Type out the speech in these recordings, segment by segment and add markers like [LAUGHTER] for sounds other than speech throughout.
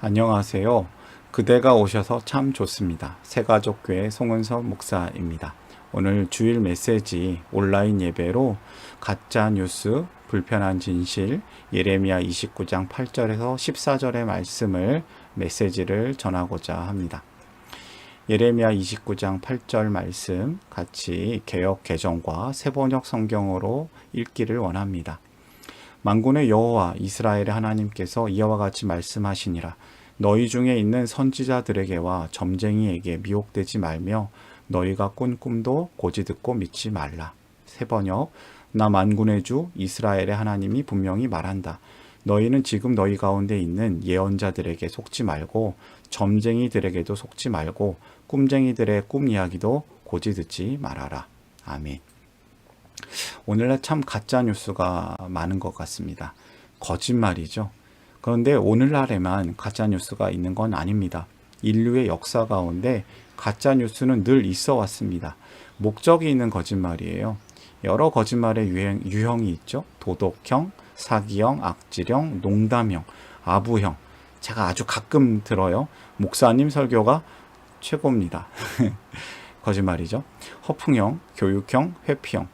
안녕하세요. 그대가 오셔서 참 좋습니다. 새가족교회 송은섭 목사입니다. 오늘 주일 메시지 온라인 예배로 가짜 뉴스, 불편한 진실, 예레미야 29장 8절에서 14절의 말씀을 메시지를 전하고자 합니다. 예레미야 29장 8절 말씀 같이 개역 개정과 세번역 성경으로 읽기를 원합니다. 만군의 여호와 이스라엘의 하나님께서 이와 같이 말씀하시니라 너희 중에 있는 선지자들에게와 점쟁이에게 미혹되지 말며 너희가 꾼 꿈도 고지 듣고 믿지 말라. 세 번역 나 만군의 주 이스라엘의 하나님이 분명히 말한다. 너희는 지금 너희 가운데 있는 예언자들에게 속지 말고 점쟁이들에게도 속지 말고 꿈쟁이들의 꿈 이야기도 고지 듣지 말아라. 아멘. 오늘날 참 가짜 뉴스가 많은 것 같습니다. 거짓말이죠. 그런데 오늘날에만 가짜 뉴스가 있는 건 아닙니다. 인류의 역사 가운데 가짜 뉴스는 늘 있어 왔습니다. 목적이 있는 거짓말이에요. 여러 거짓말의 유행, 유형이 있죠. 도덕형, 사기형, 악질형, 농담형, 아부형. 제가 아주 가끔 들어요. 목사님 설교가 최고입니다. [LAUGHS] 거짓말이죠. 허풍형, 교육형, 회피형.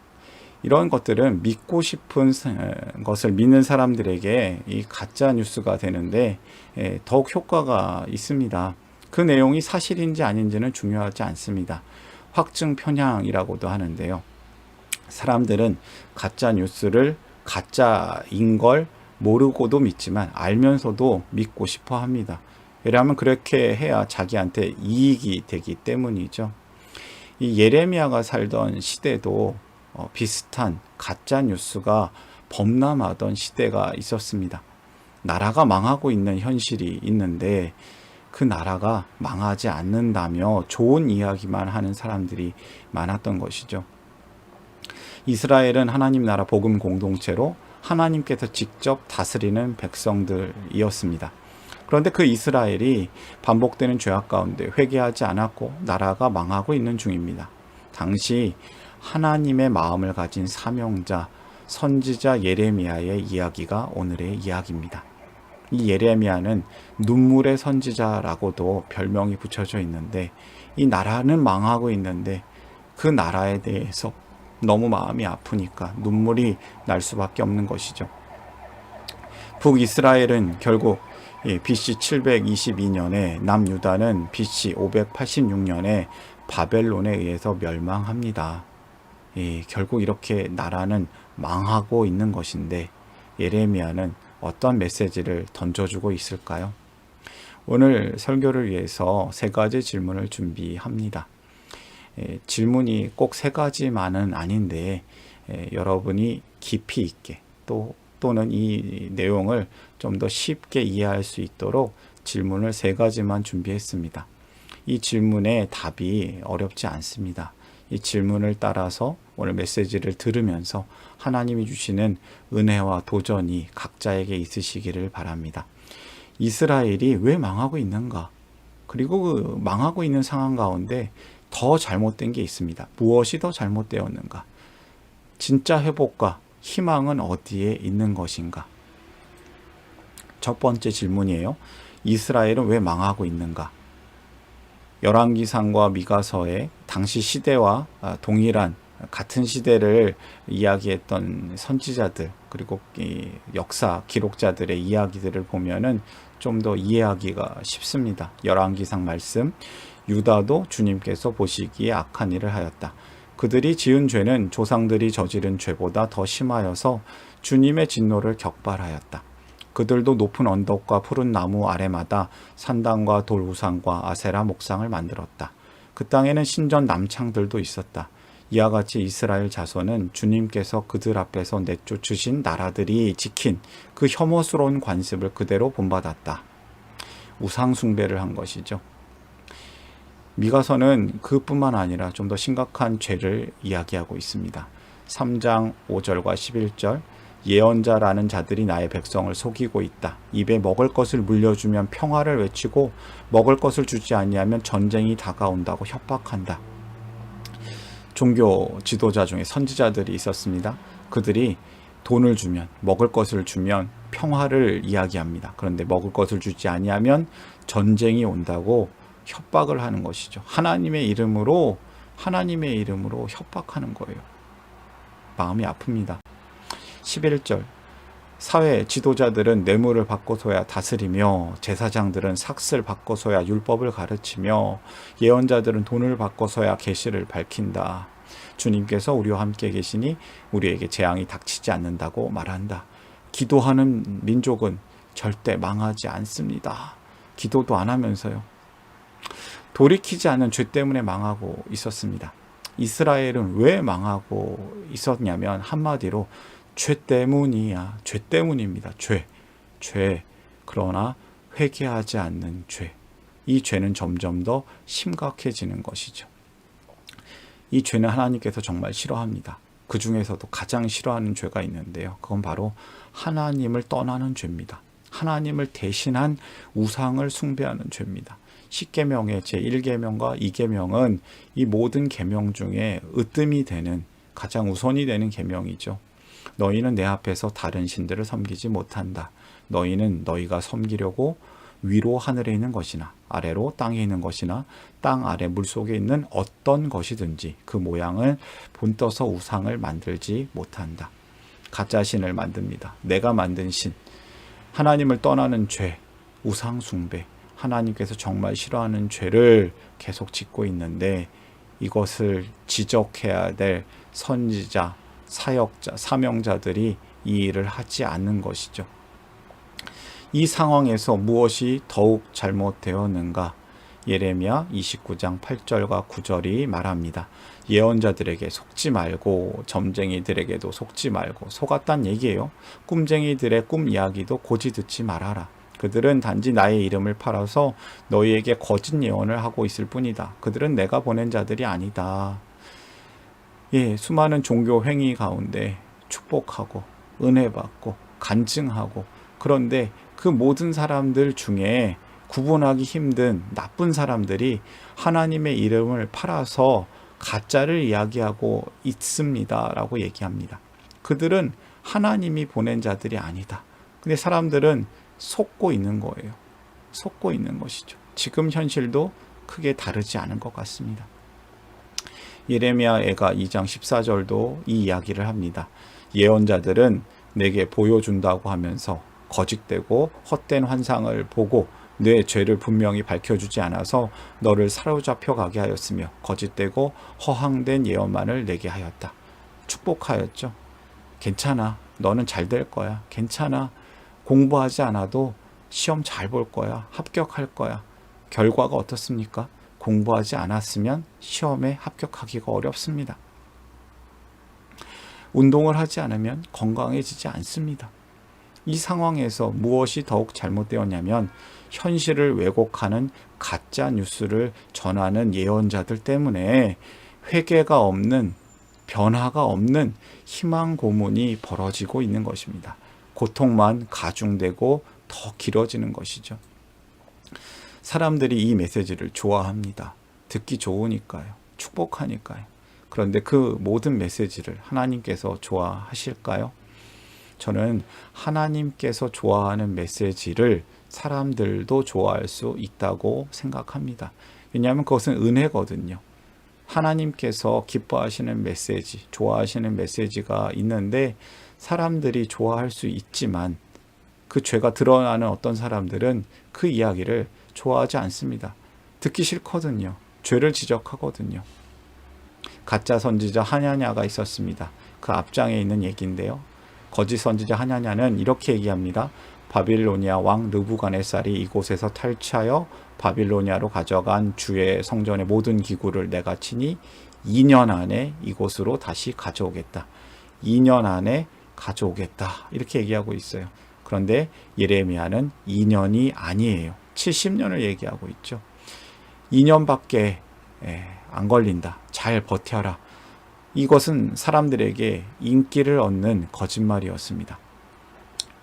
이런 것들은 믿고 싶은 것을 믿는 사람들에게 이 가짜 뉴스가 되는데 예, 더욱 효과가 있습니다. 그 내용이 사실인지 아닌지는 중요하지 않습니다. 확증 편향이라고도 하는데요. 사람들은 가짜 뉴스를 가짜인 걸 모르고도 믿지만 알면서도 믿고 싶어 합니다. 왜냐하면 그렇게 해야 자기한테 이익이 되기 때문이죠. 이 예레미야가 살던 시대도 어, 비슷한 가짜 뉴스가 범람하던 시대가 있었습니다. 나라가 망하고 있는 현실이 있는데 그 나라가 망하지 않는다며 좋은 이야기만 하는 사람들이 많았던 것이죠. 이스라엘은 하나님 나라 복음 공동체로 하나님께서 직접 다스리는 백성들이었습니다. 그런데 그 이스라엘이 반복되는 죄악 가운데 회개하지 않았고 나라가 망하고 있는 중입니다. 당시 하나님의 마음을 가진 사명자 선지자 예레미야의 이야기가 오늘의 이야기입니다. 이 예레미야는 눈물의 선지자라고도 별명이 붙여져 있는데 이 나라는 망하고 있는데 그 나라에 대해서 너무 마음이 아프니까 눈물이 날 수밖에 없는 것이죠. 북이스라엘은 결국 BC 722년에 남유다는 BC 586년에 바벨론에 의해서 멸망합니다. 예, 결국 이렇게 나라는 망하고 있는 것인데 예레미야는 어떤 메시지를 던져주고 있을까요? 오늘 설교를 위해서 세 가지 질문을 준비합니다. 예, 질문이 꼭 세 가지만은 아닌데 예, 여러분이 깊이 있게 또 또는 이 내용을 좀 더 쉽게 이해할 수 있도록 질문을 세 가지만 준비했습니다. 이 질문의 답이 어렵지 않습니다. 이 질문을 따라서 오늘 메시지를 들으면서 하나님이 주시는 은혜와 도전이 각자에게 있으시기를 바랍니다. 이스라엘이 왜 망하고 있는가? 그리고 그 망하고 있는 상황 가운데 더 잘못된 게 있습니다. 무엇이 더 잘못되었는가? 진짜 회복과 희망은 어디에 있는 것인가? 첫 번째 질문이에요. 이스라엘은 왜 망하고 있는가? 열왕기상과 미가서의 당시 시대와 동일한 같은 시대를 이야기했던 선지자들 그리고 역사 기록자들의 이야기들을 보면은 좀 더 이해하기가 쉽습니다. 열왕기상 말씀 유다도 주님께서 보시기에 악한 일을 하였다. 그들이 지은 죄는 조상들이 저지른 죄보다 더 심하여서 주님의 진노를 격발하였다. 그들도 높은 언덕과 푸른 나무 아래마다 산당과 돌 우상과 아세라 목상을 만들었다. 그 땅에는 신전 남창들도 있었다. 이와 같이 이스라엘 자손은 주님께서 그들 앞에서 내쫓으신 나라들이 지킨 그 혐오스러운 관습을 그대로 본받았다. 우상숭배를 한 것이죠. 미가서는 그뿐만 아니라 좀 더 심각한 죄를 이야기하고 있습니다. 3장 5절과 11절 예언자라는 자들이 나의 백성을 속이고 있다. 입에 먹을 것을 물려주면 평화를 외치고 먹을 것을 주지 아니하면 전쟁이 다가온다고 협박한다. 종교 지도자 중에 선지자들이 있었습니다. 그들이 돈을 주면 먹을 것을 주면 평화를 이야기합니다. 그런데 먹을 것을 주지 아니하면 전쟁이 온다고 협박을 하는 것이죠. 하나님의 이름으로 하나님의 이름으로 협박하는 거예요. 마음이 아픕니다. 11절 사회 지도자들은 뇌물을 받고서야 다스리며 제사장들은 삭슬 받고서야 율법을 가르치며 예언자들은 돈을 받고서야 계시를 밝힌다. 주님께서 우리와 함께 계시니 우리에게 재앙이 닥치지 않는다고 말한다. 기도하는 민족은 절대 망하지 않습니다. 기도도 안 하면서요. 돌이키지 않은 죄 때문에 망하고 있었습니다. 이스라엘은 왜 망하고 있었냐면 한마디로 죄 때문이야. 죄 때문입니다. 죄. 죄. 그러나 회개하지 않는 죄. 이 죄는 점점 더 심각해지는 것이죠. 이 죄는 하나님께서 정말 싫어합니다. 그 중에서도 가장 싫어하는 죄가 있는데요. 그건 바로 하나님을 떠나는 죄입니다. 하나님을 대신한 우상을 숭배하는 죄입니다. 10계명의 제1계명과 2계명은 이 모든 계명 중에 으뜸이 되는 가장 우선이 되는 계명이죠. 너희는 내 앞에서 다른 신들을 섬기지 못한다. 너희는 너희가 섬기려고 위로 하늘에 있는 것이나 아래로 땅에 있는 것이나 땅 아래 물 속에 있는 어떤 것이든지 그 모양을 본떠서 우상을 만들지 못한다. 가짜 신을 만듭니다. 내가 만든 신. 하나님을 떠나는 죄, 우상 숭배. 하나님께서 정말 싫어하는 죄를 계속 짓고 있는데 이것을 지적해야 될 선지자, 사역자, 사명자들이 이 일을 하지 않는 것이죠. 이 상황에서 무엇이 더욱 잘못되었는가? 예레미야 29장 8절과 9절이 말합니다. 예언자들에게 속지 말고 점쟁이들에게도 속지 말고 속았단 얘기예요. 꿈쟁이들의 꿈 이야기도 고지 듣지 말아라. 그들은 단지 나의 이름을 팔아서 너희에게 거짓 예언을 하고 있을 뿐이다. 그들은 내가 보낸 자들이 아니다. 예, 수많은 종교 행위 가운데 축복하고 은혜 받고 간증하고 그런데 그 모든 사람들 중에 구분하기 힘든 나쁜 사람들이 하나님의 이름을 팔아서 가짜를 이야기하고 있습니다 라고 얘기합니다. 그들은 하나님이 보낸 자들이 아니다. 근데 사람들은 속고 있는 거예요. 속고 있는 것이죠. 지금 현실도 크게 다르지 않은 것 같습니다. 예레미야 애가 2장 14절도 이 이야기를 합니다. 예언자들은 내게 보여준다고 하면서 거짓되고 헛된 환상을 보고 내 죄를 분명히 밝혀주지 않아서 너를 사로잡혀 가게 하였으며 거짓되고 허황된 예언만을 내게 하였다. 축복하였죠. 괜찮아. 너는 잘 될 거야. 괜찮아. 공부하지 않아도 시험 잘 볼 거야. 합격할 거야. 결과가 어떻습니까? 공부하지 않았으면 시험에 합격하기가 어렵습니다. 운동을 하지 않으면 건강해지지 않습니다. 이 상황에서 무엇이 더욱 잘못되었냐면 현실을 왜곡하는 가짜 뉴스를 전하는 예언자들 때문에 회개가 없는 변화가 없는 희망 고문이 벌어지고 있는 것입니다. 고통만 가중되고 더 길어지는 것이죠. 사람들이 이 메시지를 좋아합니다. 듣기 좋으니까요. 축복하니까요. 그런데 그 모든 메시지를 하나님께서 좋아하실까요? 저는 하나님께서 좋아하는 메시지를 사람들도 좋아할 수 있다고 생각합니다. 왜냐하면 그것은 은혜거든요. 하나님께서 기뻐하시는 메시지, 좋아하시는 메시지가 있는데 사람들이 좋아할 수 있지만 그 죄가 드러나는 어떤 사람들은 그 이야기를 좋아하지 않습니다. 듣기 싫거든요. 죄를 지적하거든요. 가짜 선지자 하냐냐가 있었습니다. 그 앞장에 있는 얘기인데요. 거짓 선지자 하냐냐는 이렇게 얘기합니다. 바빌로니아 왕 느부갓네살이 이곳에서 탈취하여 바빌로니아로 가져간 주의 성전의 모든 기구를 내가 치니 2년 안에 이곳으로 다시 가져오겠다. 2년 안에 가져오겠다. 이렇게 얘기하고 있어요. 그런데 예레미야는 2년이 아니에요. 70년을 얘기하고 있죠. 2년밖에 예, 안 걸린다. 잘 버텨라. 이것은 사람들에게 인기를 얻는 거짓말이었습니다.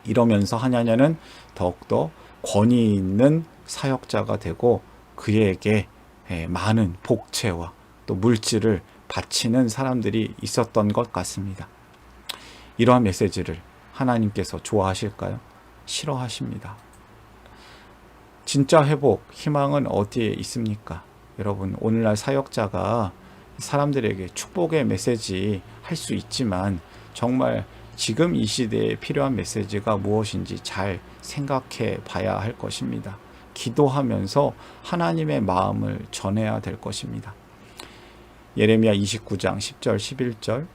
이러면서 하냐냐는 더욱더 권위 있는 사역자가 되고 그에게 예, 많은 복채와 또 물질을 바치는 사람들이 있었던 것 같습니다. 이러한 메시지를 하나님께서 좋아하실까요? 싫어하십니다. 진짜 회복, 희망은 어디에 있습니까? 여러분, 오늘날 사역자가 사람들에게 축복의 메시지 할 수 있지만 정말 지금 이 시대에 필요한 메시지가 무엇인지 잘 생각해 봐야 할 것입니다. 기도하면서 하나님의 마음을 전해야 될 것입니다. 예레미야 29장 10절 11절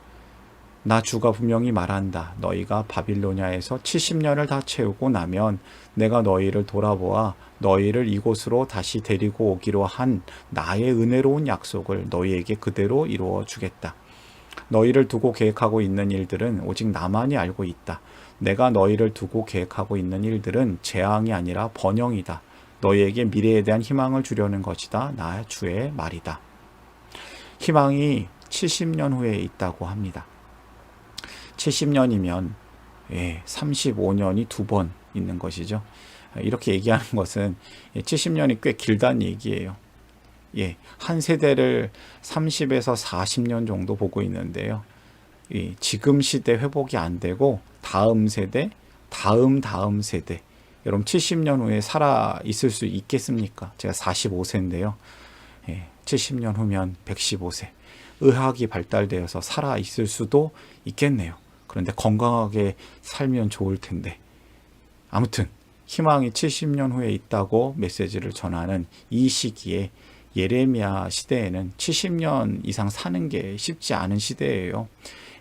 나 주가 분명히 말한다. 너희가 바빌로냐에서 70년을 다 채우고 나면 내가 너희를 돌아보아 너희를 이곳으로 다시 데리고 오기로 한 나의 은혜로운 약속을 너희에게 그대로 이루어 주겠다. 너희를 두고 계획하고 있는 일들은 오직 나만이 알고 있다. 내가 너희를 두고 계획하고 있는 일들은 재앙이 아니라 번영이다. 너희에게 미래에 대한 희망을 주려는 것이다. 나 주의 말이다. 희망이 70년 후에 있다고 합니다. 70년이면 예, 35년이 두 번 있는 것이죠. 이렇게 얘기하는 것은 70년이 꽤 길다는 얘기예요. 예, 한 세대를 30에서 40년 정도 보고 있는데요. 예, 지금 시대 회복이 안 되고 다음 세대, 다음 다음 세대. 여러분 70년 후에 살아 있을 수 있겠습니까? 제가 45세인데요. 예, 70년 후면 115세. 의학이 발달되어서 살아 있을 수도 있겠네요. 그런데 건강하게 살면 좋을 텐데. 아무튼 희망이 70년 후에 있다고 메시지를 전하는 이 시기에 예레미야 시대에는 70년 이상 사는 게 쉽지 않은 시대예요.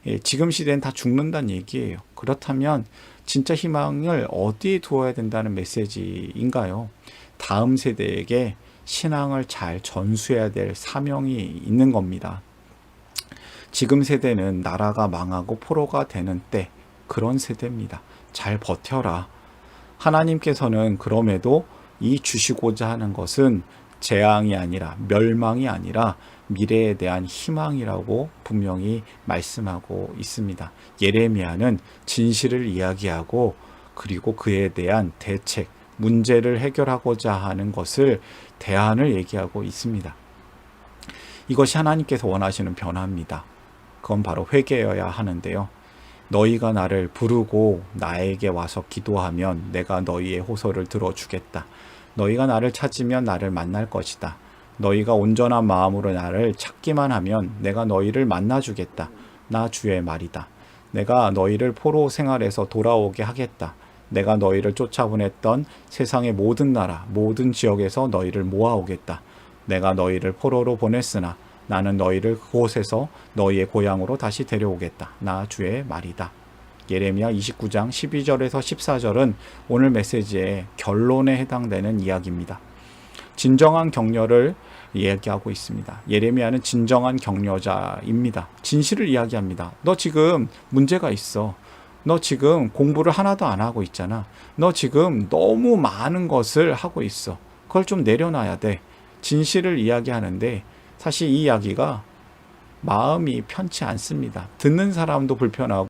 예, 지금 시대는 다 죽는다는 얘기예요. 그렇다면 진짜 희망을 어디에 두어야 된다는 메시지인가요? 다음 세대에게 신앙을 잘 전수해야 될 사명이 있는 겁니다. 지금 세대는 나라가 망하고 포로가 되는 때 그런 세대입니다. 잘 버텨라. 하나님께서는 그럼에도 이 주시고자 하는 것은 재앙이 아니라 멸망이 아니라 미래에 대한 희망이라고 분명히 말씀하고 있습니다. 예레미야는 진실을 이야기하고 그리고 그에 대한 대책, 문제를 해결하고자 하는 것을 대안을 얘기하고 있습니다. 이것이 하나님께서 원하시는 변화입니다. 그건 바로 회개여야 하는데요. 너희가 나를 부르고 나에게 와서 기도하면 내가 너희의 호소를 들어주겠다. 너희가 나를 찾으면 나를 만날 것이다. 너희가 온전한 마음으로 나를 찾기만 하면 내가 너희를 만나주겠다. 나 주의 말이다. 내가 너희를 포로 생활에서 돌아오게 하겠다. 내가 너희를 쫓아보냈던 세상의 모든 나라, 모든 지역에서 너희를 모아오겠다. 내가 너희를 포로로 보냈으나 나는 너희를 그곳에서 너희의 고향으로 다시 데려오겠다. 나 주의 말이다. 예레미야 29장 12절에서 14절은 오늘 메시지의 결론에 해당되는 이야기입니다. 진정한 격려를 이야기하고 있습니다. 예레미야는 진정한 격려자입니다. 진실을 이야기합니다. 너 지금 문제가 있어. 너 지금 공부를 하나도 안 하고 있잖아. 너 지금 너무 많은 것을 하고 있어. 그걸 좀 내려놔야 돼. 진실을 이야기하는데 사실 이 이야기가 마음이 편치 않습니다. 듣는 사람도 불편하고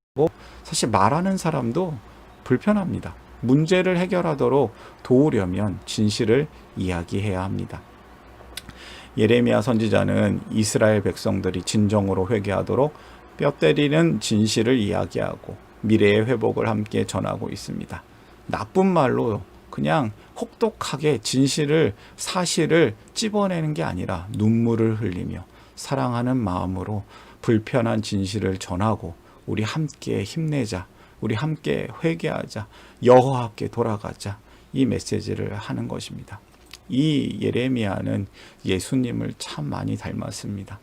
사실 말하는 사람도 불편합니다. 문제를 해결하도록 도우려면 진실을 이야기해야 합니다. 예레미야 선지자는 이스라엘 백성들이 진정으로 회개하도록 뼈 때리는 진실을 이야기하고 미래의 회복을 함께 전하고 있습니다. 나쁜 말로 그냥 혹독하게 진실을 사실을 찝어내는 게 아니라 눈물을 흘리며 사랑하는 마음으로 불편한 진실을 전하고 우리 함께 힘내자. 우리 함께 회개하자. 여호와께 돌아가자. 이 메시지를 하는 것입니다. 이 예레미야는 예수님을 참 많이 닮았습니다.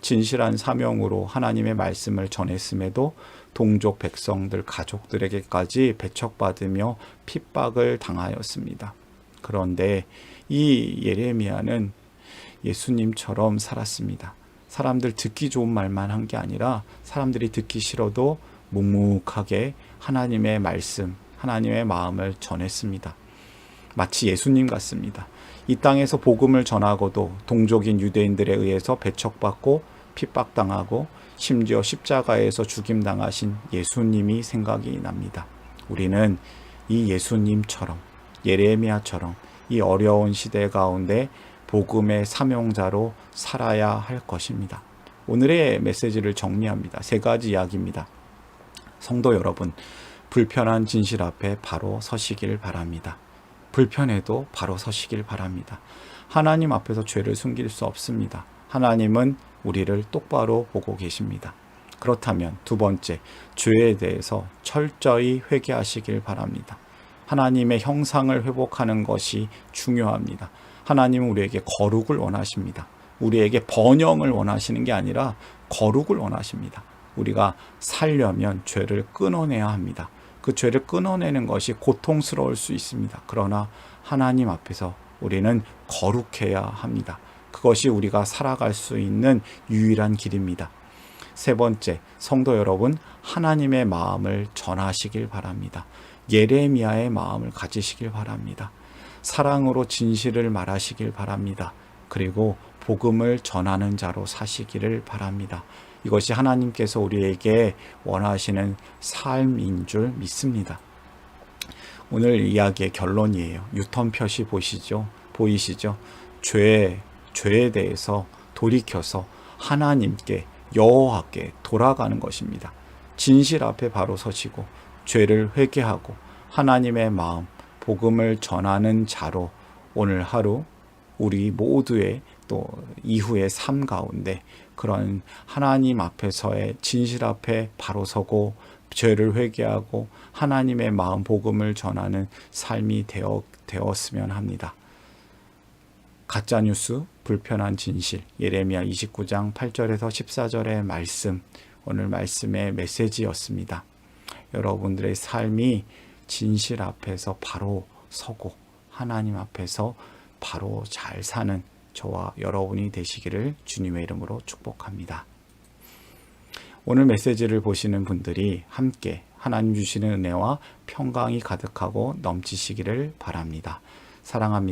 진실한 사명으로 하나님의 말씀을 전했음에도 동족 백성들 가족들에게까지 배척받으며 핍박을 당하였습니다. 그런데 이 예레미야는 예수님처럼 살았습니다. 사람들 듣기 좋은 말만 한 게 아니라 사람들이 듣기 싫어도 묵묵하게 하나님의 말씀, 하나님의 마음을 전했습니다. 마치 예수님 같습니다. 이 땅에서 복음을 전하고도 동족인 유대인들에 의해서 배척받고 핍박당하고 심지어 십자가에서 죽임당하신 예수님이 생각이 납니다. 우리는 이 예수님처럼 예레미야처럼 이 어려운 시대 가운데 복음의 사명자로 살아야 할 것입니다. 오늘의 메시지를 정리합니다. 세 가지 이야기입니다. 성도 여러분, 불편한 진실 앞에 바로 서시길 바랍니다. 불편해도 바로 서시길 바랍니다. 하나님 앞에서 죄를 숨길 수 없습니다. 하나님은 우리를 똑바로 보고 계십니다. 그렇다면 두 번째, 죄에 대해서 철저히 회개하시길 바랍니다. 하나님의 형상을 회복하는 것이 중요합니다. 하나님은 우리에게 거룩을 원하십니다. 우리에게 번영을 원하시는 게 아니라 거룩을 원하십니다. 우리가 살려면 죄를 끊어내야 합니다. 그 죄를 끊어내는 것이 고통스러울 수 있습니다. 그러나 하나님 앞에서 우리는 거룩해야 합니다. 그것이 우리가 살아갈 수 있는 유일한 길입니다. 세 번째, 성도 여러분, 하나님의 마음을 전하시길 바랍니다. 예레미야의 마음을 가지시길 바랍니다. 사랑으로 진실을 말하시길 바랍니다. 그리고 복음을 전하는 자로 사시기를 바랍니다. 이것이 하나님께서 우리에게 원하시는 삶인 줄 믿습니다. 오늘 이야기의 결론이에요. 뉴턴 표시 보시죠? 보이시죠? 죄, 죄에 대해서 돌이켜서 하나님께 여호와께 돌아가는 것입니다. 진실 앞에 바로 서시고 죄를 회개하고 하나님의 마음, 복음을 전하는 자로 오늘 하루 우리 모두의 또 이후의 삶 가운데 그런 하나님 앞에서의 진실 앞에 바로 서고 죄를 회개하고 하나님의 마음 복음을 전하는 삶이 되었으면 합니다. 가짜 뉴스, 불편한 진실, 예레미야 29장 8절에서 14절의 말씀, 오늘 말씀의 메시지였습니다. 여러분들의 삶이 진실 앞에서 바로 서고 하나님 앞에서 바로 잘 사는 저와 여러분이 되시기를 주님의 이름으로 축복합니다. 오늘 메시지를 보시는 분들이 함께 하나님 주시는 은혜와 평강이 가득하고 넘치시기를 바랍니다. 사랑합니다.